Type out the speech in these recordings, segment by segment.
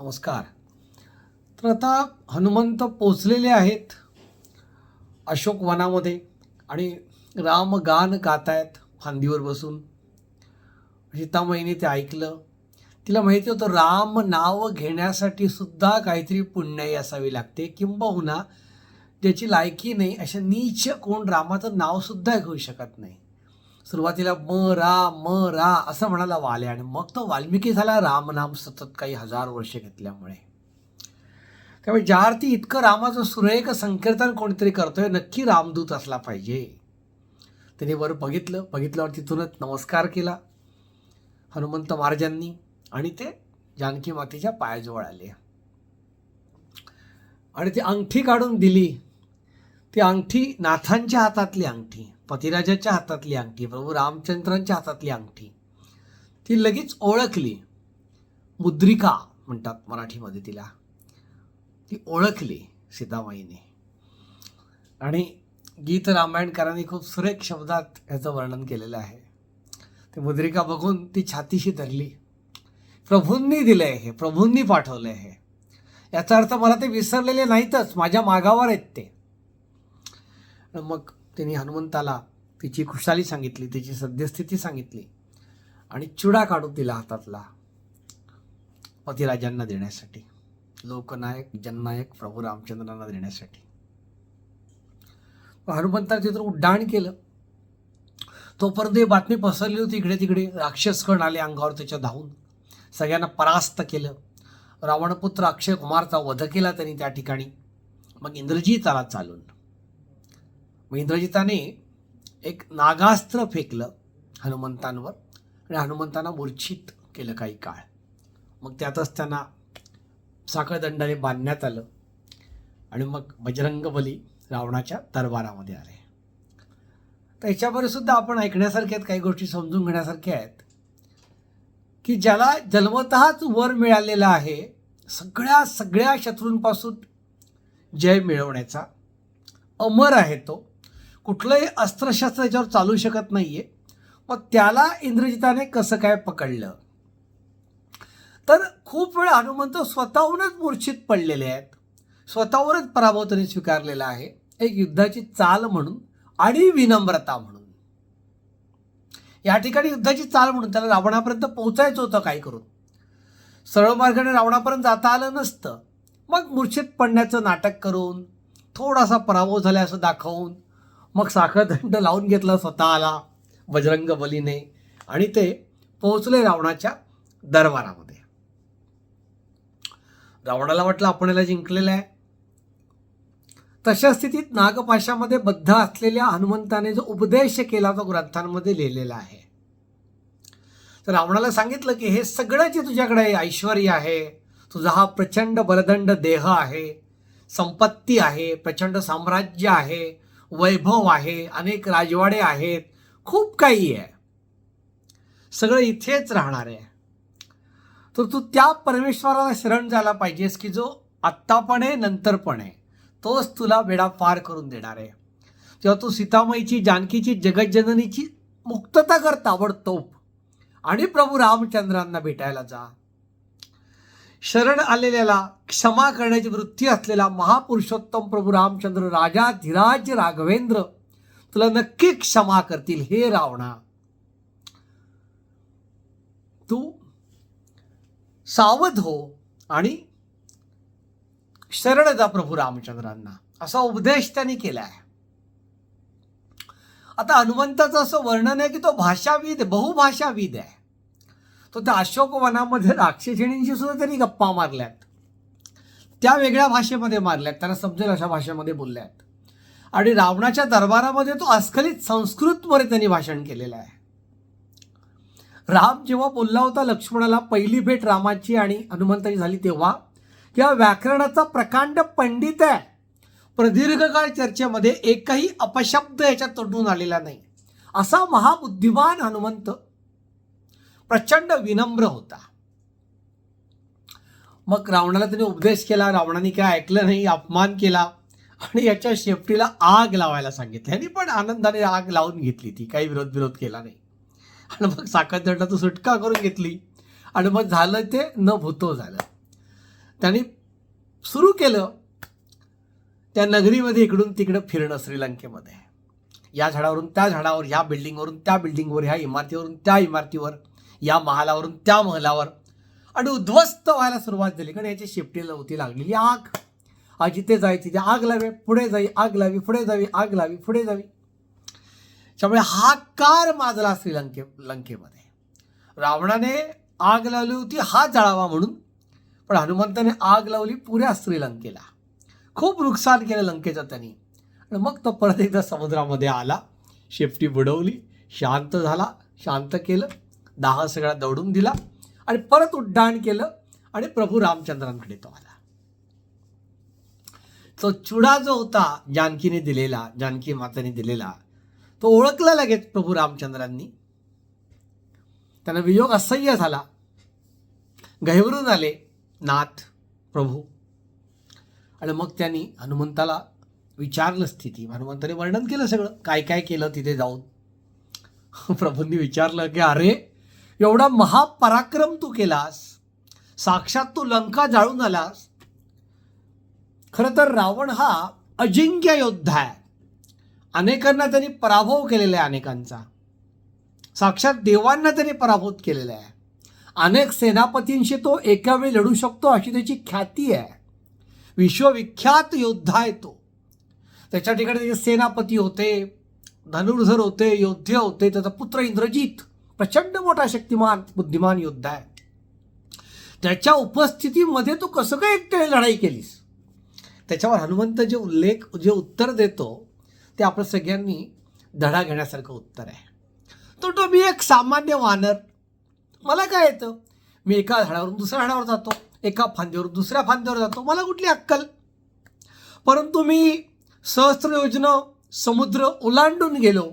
नमस्कार. तर आता हनुमंत पोचलेले आहेत अशोक वनामध्ये आणि राम गान गात आहेत फांदीवर बसून. सीतामाईने ते ऐकलं. तिला माहिती होतं राम नाव घेण्यासाठी सुद्धा काहीतरी पुण्याई असावी लागते किंबहुना ज्याची लायकी नाही अशा नीच कोण रामाचं नावसुद्धा घेऊ शकत नाही. सुरुवातीला म रा म रा असं म्हणाला वाले आणि मग तो वाल्मिकी झाला रामनाम सतत काही हजार वर्ष घेतल्यामुळे. त्यामुळे ज्या अर्थी इतकं रामाचं सुरेख संकीर्तन कोणीतरी करतोय नक्की रामदूत असला पाहिजे. त्याने वर बघितलं बघितल्यावर तिथूनच नमस्कार केला. हनुमंत महाराजांनी आणि ते जानकी मातेच्या पायाजवळ आले. आणि ती अंगठी काढून दिली. ती अंगठी नाथांच्या हातातली अंगठी. पतिराजाच्या हातातली अंगठी प्रभू रामचंद्रांच्या हातातली अंगठी. ती लगेच ओळखली. मुद्रिका म्हणतात मराठीमध्ये तिला. ती ओळखली सीतामाईने. आणि गीत रामायणकारांनी खूप सुरेख शब्दात ह्याचं वर्णन केलेलं आहे. ती मुद्रिका बघून ती छातीशी धरली. प्रभूंनी दिलंय हे प्रभूंनी पाठवलंय हे. याचा अर्थ मला ते विसरलेले नाहीतच माझ्या मागावर आहेत ते. मग त्यांनी हनुमंताला तिची खुशाली सांगितली तिची सद्यस्थिती सांगितली आणि चुडा काढून दिला हातातला पतिराजांना देण्यासाठी लोकनायक जननायक प्रभू रामचंद्रांना देण्यासाठी. हनुमंताने तिथून उड्डाण केलं. तोपर्यंत ही बातमी पसरली होती इकडे तिकडे. राक्षसगण आले अंगावर त्याच्या धावून. सगळ्यांना परास्त केलं. रावणपुत्र अक्षय कुमारचा वध केला त्यांनी त्या ठिकाणी. मग इंद्रजीत आला चालून. मग इंद्रजिताने एक नागास्त्र फेकलं हनुमंतांवर आणि हनुमंतांना मूर्छित केलं काही काळ. मग त्यातच त्यांना साखळदंडाने बांधण्यात आलं आणि मग बजरंगबली रावणाच्या दरबारामध्ये आले. तर याच्यामध्ये सुद्धा आपण ऐकण्यासारख्या आहेत काही गोष्टी समजून घेण्यासारख्या आहेत की ज्याला जन्मतःच वर मिळालेला आहे सगळ्या सगळ्या शत्रूंपासून जय मिळवण्याचा अमर आहे तो. कुठलंही अस्त्रशस्त्र याच्यावर चालू शकत नाही आहे मग त्याला इंद्रजिताने कसं काय पकडलं? तर खूप वेळ हनुमंत स्वतःहूनच मूर्छित पडलेले आहेत. स्वतःवरच पराभव त्यांनी स्वीकारलेला आहे. एक युद्धाची चाल म्हणून आणि विनम्रता म्हणून. या ठिकाणी युद्धाची चाल म्हणून त्याला रावणापर्यंत पोहोचायचं होतं काय करून. सरळ मार्गाने रावणापर्यंत जाता आलं नसतं. मग मूर्छित पडण्याचं नाटक करून थोडासा पराभव झाला असं दाखवून मग साखरदंड लावून घेतला स्वतःला बजरंग बलीने आणि ते पोहोचले रावणाच्या दरबारामध्ये. रावणाला वाटलं आपण याला जिंकलेलं आहे. तशा स्थितीत नागपाशामध्ये बद्ध असलेल्या हनुमंताने जो उपदेश केला तो ग्रंथांमध्ये लिहिलेला आहे. तर रावणाला सांगितलं की हे सगळं जे तुझ्याकडे ऐश्वर आहे तुझा हा प्रचंड बलदंड देह आहे संपत्ती आहे प्रचंड साम्राज्य आहे वैभव आहे अनेक राजवाडे आहेत खूप काही आहे. सगळं इथेच राहणार आहे. तर तू त्या परमेश्वराला शरण झाला पाहिजेस की जो आत्ता पण आहे नंतर पण आहे. तोच तुला वेडा पार करून देणार आहे. तेव्हा तू सीतामाईची जानकीची जगज्जननीची मुक्तता कर ताबडतोब आणि प्रभू रामचंद्रांना भेटायला जा. शरण आलेल्याला क्षमा करण्याची वृत्ती असलेला महापुरुषोत्तम प्रभू रामचंद्र राजा धीराज राघवेंद्र तुला नक्की क्षमा करतील हे रावणा. तू सावध हो आणि शरण जा प्रभू रामचंद्रांना. असा उपदेश त्यांनी केला आहे आता हनुमंताचं असं वर्णन आहे की तो भाषाविद आहे, बहुभाषाविद आहे. तो त्या अशोकवनामध्ये राक्षसिणींशी सुद्धा त्यांनी गप्पा मारल्यात. त्या वेगळ्या भाषेमध्ये मारल्यात त्यांना समजेल अशा भाषेमध्ये बोलल्यात. आणि रावणाच्या दरबारामध्ये तो अस्खलित संस्कृतमध्ये त्यांनी भाषण केलेलं आहे. राम जेव्हा बोलला होता लक्ष्मणाला पहिली भेट रामाची आणि हनुमंताची झाली तेव्हा किंवा व्याकरणाचा प्रकांड पंडित आहे. प्रदीर्घ काळ चर्चेमध्ये एकही अपशब्द याच्यात तोडून आलेला नाही. असा महाबुद्धिमान हनुमंत प्रचंड विनम्र होता. मग रावणाला त्याने उपदेश केला. रावणाने काय ऐकलं नाही अपमान केला. आणि याच्या शेपटीला आग लावायला सांगितलं. यांनी पण आनंदाने आग लावून घेतली ती. काही विरोध विरोध केला नाही. आणि मग साखरदंडातून सुटका करून घेतली. आणि मग झालं ते न भूतो झालं. त्यांनी सुरू केलं. त्या नगरीमध्ये इकडून तिकडं फिरणं श्रीलंकेमध्ये. या झाडावरून त्या झाडावर या बिल्डिंगवरून त्या बिल्डिंगवर ह्या इमारतीवरून त्या इमारतीवर. या महालावरून त्या महलावर. आणि उद्ध्वस्त व्हायला सुरुवात झाली. कारण याची शेपटीला होती लागलेली आग. आज जिथे जायची तिथे आग लावे पुढे जाई आग लावी पुढे जावी आग लावी पुढे जावी. त्यामुळे हाकार माजला श्रीलंके लंकेमध्ये. रावणाने आग लावली होती हा जाळावा म्हणून. पण हनुमंताने आग लावली पुऱ्या श्रीलंकेला. खूप नुकसान केलं लंकेचं त्यांनी. आणि मग तो परत एकदा समुद्रामध्ये आला. शेपटी बुडवली शांत झाला शांत केलं. दाह सगळा दौडून दिला आणि परत उड्डाण केलं आणि प्रभू रामचंद्रांकडे तो आला. तो चुडा जो होता जानकीने दिलेला जानकी माताने दिलेला तो ओळखला लगेच प्रभू रामचंद्रांनी. त्यांना वियोग असह्य झाला. गहिवरून आले नाथ प्रभू. आणि मग त्यांनी हनुमंताला विचारलं स्थिती. हनुमंताने वर्णन केलं सगळं. काय काय केलं तिथे जाऊन? प्रभूंनी विचारलं की अरे एवढा महापराक्रम तू केलास साक्षात तू लंका जाळून आलास. खरं तर रावण हा अजिंक्य योद्धा आहे. अनेकांना त्यांनी पराभव केलेला आहे अनेकांचा. साक्षात देवांना त्यांनी पराभूत केलेला आहे. अनेक सेनापतींशी तो एका वेळी लढू शकतो अशी त्याची ख्याती आहे. विश्वविख्यात योद्धा आहे तो. त्याच्या ठिकाणी त्याचे सेनापती होते धनुर्धर होते योद्धे होते त्याचा पुत्र इंद्रजित. प्रचंड मोठा शक्तिमान बुद्धिमान योद्धा आहे. त्याच्या उपस्थितीमध्ये तू कसं काय एकट्याने लढाई केलीस? त्याच्यावर हनुमंत जे उल्लेख जे उत्तर देतो ते आपण सगळ्यांनी धडा घेण्यासारखं उत्तर आहे. तो तो मी एक सामान्य वानर. मला काय येतं? मी एका झाडावरून दुसऱ्या झाडावर जातो एका फांद्यावरून दुसऱ्या फांद्यावर जातो. मला कुठली अक्कल? परंतु मी सहस्त्र योजना समुद्र ओलांडून गेलो.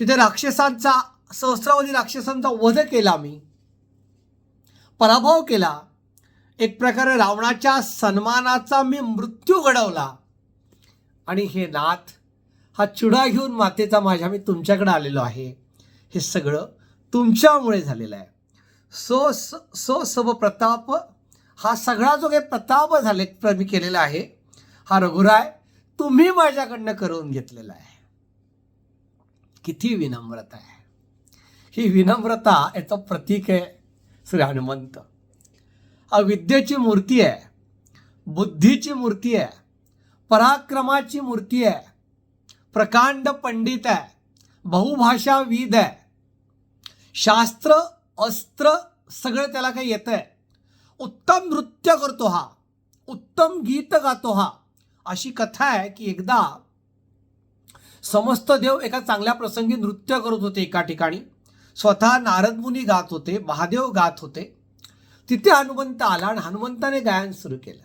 तिथे राक्षसांचा सहस्रावधी राक्षसांचा वध केला मी. पराभव केला. एक प्रकारे रावणाच्या सन्मानाचा मी मृत्यू घडवला. आणि हे नाथ हा चुडा घेऊन मातेचा माझ्या मी तुमच्याकडे आलेलो आहे. हे सगळं तुमच्यामुळे झालेलं आहे. सो स सो सब प्रताप हा सगळा जो काही प्रताप झाले मी केलेला आहे हा रघुराय तुम्ही माझ्याकडनं करून घेतलेला आहे. किती विनम्रता आहे. ही विनम्रता याचं प्रतीक आहे श्री हनुमंत. अविद्येची मूर्ती आहे बुद्धीची मूर्ती आहे पराक्रमाची मूर्ती आहे प्रकांड पंडित आहे बहुभाषाविद आहे. शास्त्र अस्त्र सगळं त्याला काही येतं आहे. उत्तम नृत्य करतो हा उत्तम गीत गातो हा. अशी कथा आहे की एकदा समस्त देव एका चांगल्या प्रसंगी नृत्य करत होते एका ठिकाणी. स्वतः नारद मुनी गात होते महादेव गात होते. तिथे हनुमंत आला आणि हनुमंताने गायन सुरू केलं.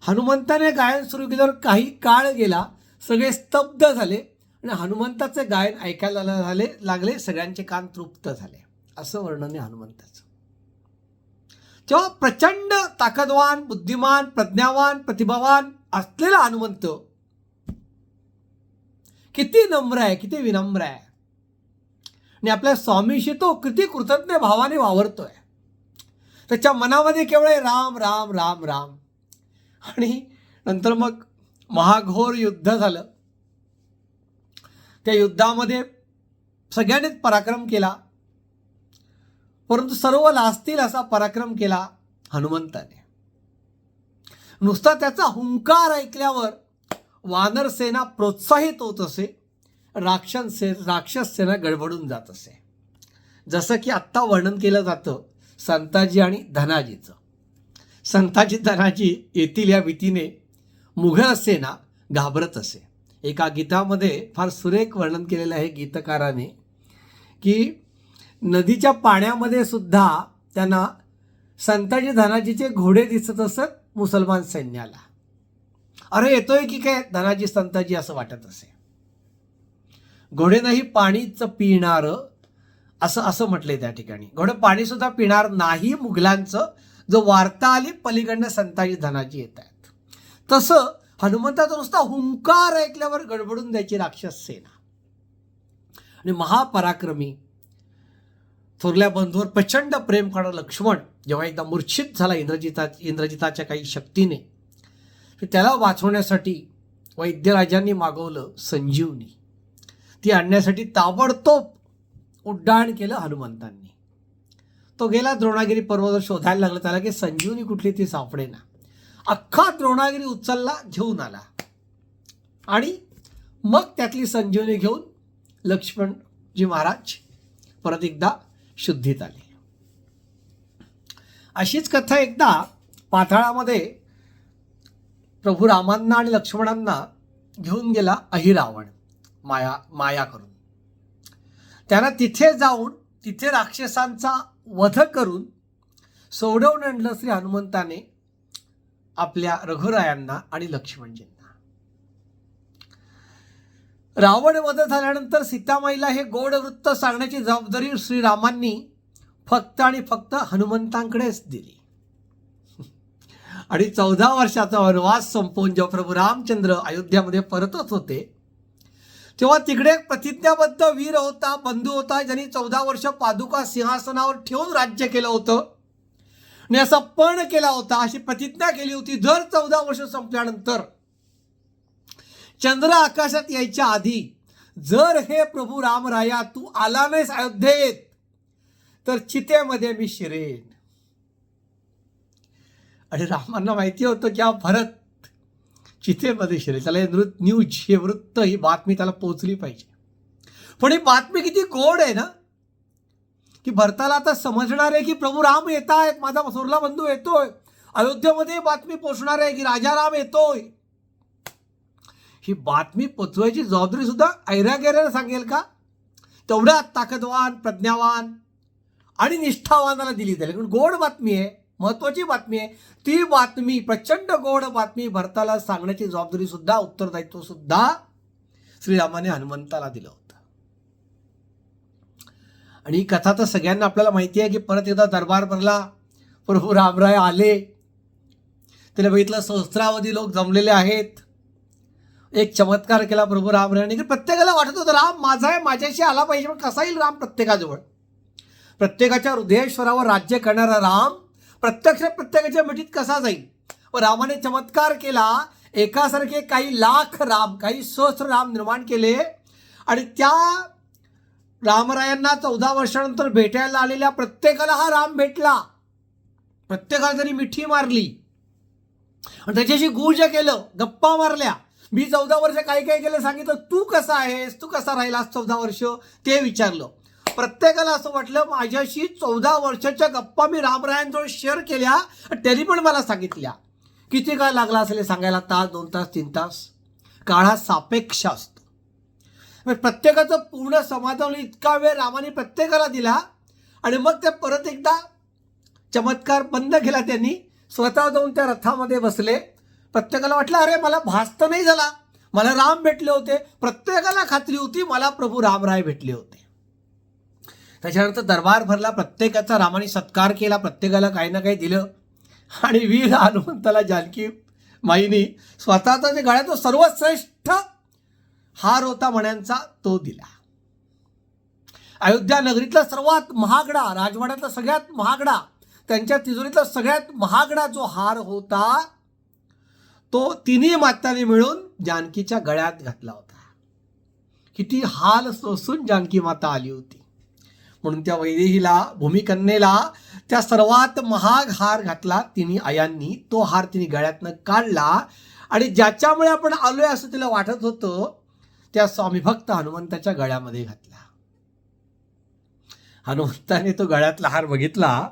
हनुमंताने गायन सुरू केल्यावर काही काळ गेला सगळे स्तब्ध झाले आणि हनुमंताचे गायन ऐकायला झाले लागले सगळ्यांचे कान तृप्त झाले. असं वर्णन आहे हनुमंताचं. तेव्हा प्रचंड ताकदवान बुद्धिमान प्रज्ञावान प्रतिभावान असलेला हनुमंत किती नम्र आहे किती विनम्र आहे. आणि आपल्या स्वामीशी तो किती कृतज्ञ भावाने वावरतोय. त्याच्या मनामध्ये केवळ आहे राम राम राम राम. आणि नंतर मग महाघोर युद्ध झालं. त्या युद्धामध्ये सगळ्यांनीच पराक्रम केला. परंतु सर्व लाजतील असा पराक्रम केला हनुमंताने. नुसता त्याचा हुंकार ऐकल्यावर वानर सेना प्रोत्साहित होत असे राक्षस से राक्षस सेना गडबडून जात असे. जसं की आत्ता वर्णन केलं जातं संताजी आणि धनाजीचं. संताजी धनाजी येथील या भीतीने मुघल सेना घाबरत असे. एका गीतामध्ये फार सुरेख वर्णन केलेलं आहे गीतकाराने की नदीच्या पाण्यामध्ये सुद्धा त्यांना संताजी धनाजीचे घोडे दिसत असत मुसलमान सैन्याला. अरे येतोय की काय? धनाजी संताजी असं वाटत असे. घोडे नाही पाणीच पिणार असं असं म्हटलंय त्या ठिकाणी. घोडे पाणी सुद्धा पिणार नाही मुघलांचं. जो वार्ता आली पलीकडनं संताजी धनाजी येत आहेत. तसं हनुमंताचा नुसता हुंकार ऐकल्यावर गडबडून द्यायची राक्षस सेना. आणि महापराक्रमी थोरल्या बंधूवर प्रचंड प्रेम करणारा लक्ष्मण जेव्हा एकदा मूर्छित झाला इंद्रजिता इंद्रजिताच्या काही शक्तीने की त्याला वाचवण्यासाठी वैद्यराजांनी मागवलं संजीवनी. ती आणण्यासाठी ताबडतोब उड्डाण केलं हनुमंतांनी. तो गेला द्रोणागिरी पर्वत शोधायला लागला. त्याला की संजीवनी कुठली ती सापडे ना अख्खा द्रोणागिरी उचलला घेऊन आला. आणि मग त्यातली संजीवनी घेऊन लक्ष्मणजी महाराज परत एकदा शुद्धीत आले. अशीच कथा एकदा पाताळामध्ये प्रभू रामांना आणि लक्ष्मणांना घेऊन गेला अहिरावण माया माया करून. त्यांना तिथे जाऊन तिथे राक्षसांचा वध करून सोडवून आणलं श्री हनुमंताने आपल्या रघुरायांना आणि लक्ष्मणजींना. रावण वध झाल्यानंतर सीतामाईला हे गोड वृत्त सांगण्याची जबाबदारी श्रीरामांनी फक्त आणि फक्त हनुमंतांकडेच दिली. आणि चौदा वर्षाचा वनवास संपवून जेव्हा प्रभू रामचंद्र अयोध्यामध्ये परतच होते तेव्हा तिकडे एक प्रतिज्ञाबद्ध वीर होता बंधू होता ज्यांनी चौदा वर्ष पादुका सिंहासनावर ठेवून राज्य केलं होतं. आणि असा पण केला होता अशी प्रतिज्ञा केली होती जर चौदा वर्ष संपल्यानंतर. चंद्र आकाशात यायच्या आधी जर हे प्रभू रामराया तू आला नाहीस अयोध्येत तर चितेमध्ये मी शिरेन. आणि रामांना माहिती होतं की हा भरत चितेमध्ये शिरेल. त्याला हे नृत न्यूज हे वृत्त ही बातमी त्याला पोचली पाहिजे. पण ही बातमी किती गोड आहे ना? की भरताला आता समजणार आहे की प्रभू राम येत आहेत माझा सोरला बंधू येतोय. अयोध्येमध्ये बातमी पोचणार आहे की राजा राम येतोय. ही बातमी पोचवायची जबाबदारी सुद्धा ऐरागेऱ्यानं सांगेल का? तेवढ्या ताकदवान प्रज्ञावान आणि निष्ठावानाला दिली जाईल. कारण गोड बातमी आहे. महत्वाची बातमी आहे. ती बातमी प्रचंड गोड बातमी भरताला सांगण्याची जबाबदारी सुद्धा उत्तरदायित्व सुद्धा श्रीरामाने हनुमंताला दिलं होतं. आणि ही कथा तर सगळ्यांना आपल्याला माहिती आहे की परत एकदा दरबार भरला प्रभू रामराय आले. त्याला बघितलं सहस्रावधी लोक जमलेले आहेत. एक चमत्कार केला प्रभू रामरायाने की प्रत्येकाला वाटत होतं राम माझा आहे माझ्याशी आला पाहिजे पण कसा येईल राम प्रत्येकाजवळ? प्रत्येकाच्या हृदयेश्वरावर राज्य करणारा राम प्रत्यक्ष प्रत्येकाच्या मिठीत कसा जाईल? व रामाने चमत्कार केला. एकासारखे काही लाख राम काही सहस्र राम निर्माण केले. आणि त्या रामरायांना चौदा वर्षानंतर भेटायला आलेल्या प्रत्येकाला हा राम भेटला. प्रत्येकाला त्यांनी मिठी मारली. आणि त्याच्याशी गुज केलं गप्पा मारल्या. मी चौदा वर्ष काय काय केलं सांगितलं? तू कसा आहेस? तू कसा राहिलास चौदा वर्ष? ते विचारलं. प्रत्येकाला असं वाटलं माझ्याशी चौदा वर्षाच्या गप्पा मी रामरायांजवळ शेअर केल्या त्यांनी पण मला सांगितल्या. किती काळ लागला असेल सांगायला? तास दोन तास तीन तास? काळ हा सापेक्ष असतो. प्रत्येकाचं पूर्ण समाधान इतका वेळ रामाने प्रत्येकाला दिला आणि मग ते परत एकदा चमत्कार बंद केला त्यांनी. स्वतः जाऊन त्या रथामध्ये बसले. प्रत्येकाला वाटलं अरे मला भासत नाही झाला. मला राम भेटले होते. प्रत्येकाला खात्री होती मला प्रभू रामराय भेटले होते. त्याच्यानंतर दरबार भरला प्रत्येकाचा रामाने सत्कार केला प्रत्येकाला काही ना काही दिलं. आणि वीर हनुमंताला जानकी माईनी स्वतःचा जे गळ्यात सर्वश्रेष्ठ हार होता म्हण्यांचा तो दिला. अयोध्या नगरीतला सर्वात महागडा राजवाड्यातला सगळ्यात महागडा त्यांच्या तिजोरीतला सगळ्यात महागडा जो हार होता तो तिन्ही मातांनी मिळून जानकीच्या गळ्यात घातला होता. किती हाल सोसून जानकी माता आली होती. म्हणून त्या वैदेहीला भूमिकन्येला त्या सर्वात महाग हार घातला तिने आयांनी. तो हार तिने गळ्यातनं काढला. आणि ज्याच्यामुळे आपण आलोय असं तिला वाटत होतं त्या स्वामी भक्त हनुमंताच्या गळ्यामध्ये घातला. हनुमंताने तो गळ्यातला हार बघितला.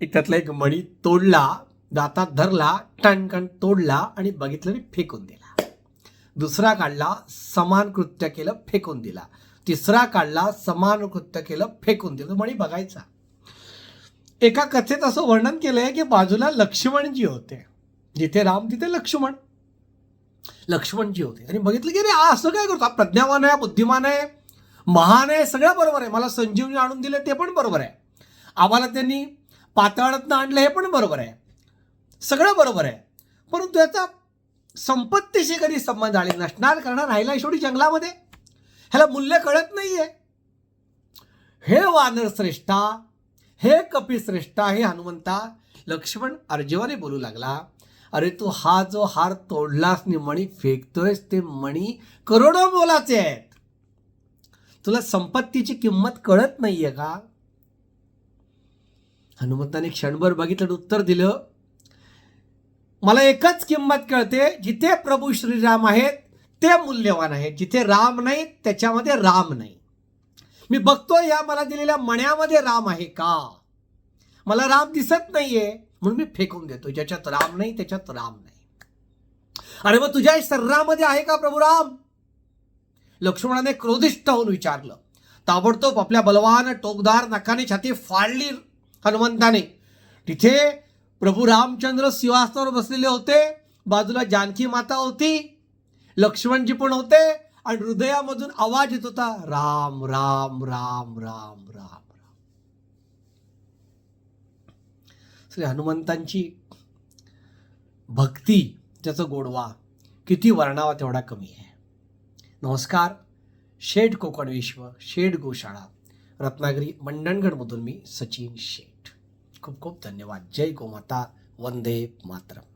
एक त्यातला एक मणी तोडला दातात धरला टणकण तोडला आणि बघितलं आणि फेकून दिला. दुसरा काढला समान कृत्य केलं फेकून दिला. तिसरा काढला समान कृत्य केलं फेकून दिलं. म्हणी बघायचा. एका कथेत असं वर्णन केलं आहे की बाजूला लक्ष्मणजी होते. जिथे राम तिथे लक्ष्मण. लक्ष्मणजी होते. आणि बघितलं की अरे असं काय करतो? प्रज्ञावान आहे बुद्धिमान आहे महान आहे सगळं बरोबर आहे. मला संजीवनी आणून दिले ते पण बरोबर आहे. आम्हाला त्यांनी पाताळातनं आणलं हे पण बरोबर आहे. सगळं बरोबर आहे. परंतु याचा संपत्तीशी कधी संबंध आले नसणार कारण राहिला शेवटी जंगलामध्ये. ह्याला मूल्य कळत नाहीये. हे वानर श्रेष्ठा हे कपिश्रेष्ठा हे हनुमंता लक्ष्मण अर्जुवाने बोलू लागला अरे तू हा जो हार तोडलास नि मणी फेकतोयस ते मणी करोडो मोलाचे आहेत. तुला संपत्तीची किंमत कळत नाहीये का? हनुमंताने क्षणभर बघितलं उत्तर दिलं मला एकच किंमत कळते जिथे प्रभू श्रीराम आहेत ते मूल्यवान आहे. जिथे राम नाही त्याच्यामध्ये राम नाही. मी बघतो या मला दिलेल्या मण्यामध्ये राम आहे का? मला राम दिसत नाहीये म्हणून मी फेकून देतो ज्याच्यात राम नाही त्याच्यात राम नाही. अरे मग तुझ्या शरीरामध्ये आहे का प्रभू राम? लक्ष्मणाने क्रोधिष्ट होऊन विचारलं. ताबडतोब आपल्या बलवान टोकदार नखाने छाती फाडली हनुमंताने. तिथे प्रभू रामचंद्र सिंहासनावर बसलेले होते. बाजूला जानकी माता होती. लक्ष्मणजी पण होते आणि हृदयामधून आवाज येत होता राम राम राम राम राम राम. श्री हनुमंतांची भक्ती त्याचा गोडवा किती वर्णावा तेवढा कमी आहे. नमस्कार शेठ कोकण विश्व शेठ गोशाळा रत्नागिरी मंडणगडमधून मी सचिन शेठ. खूप खूप धन्यवाद. जय गोमाता वंदे मातरम.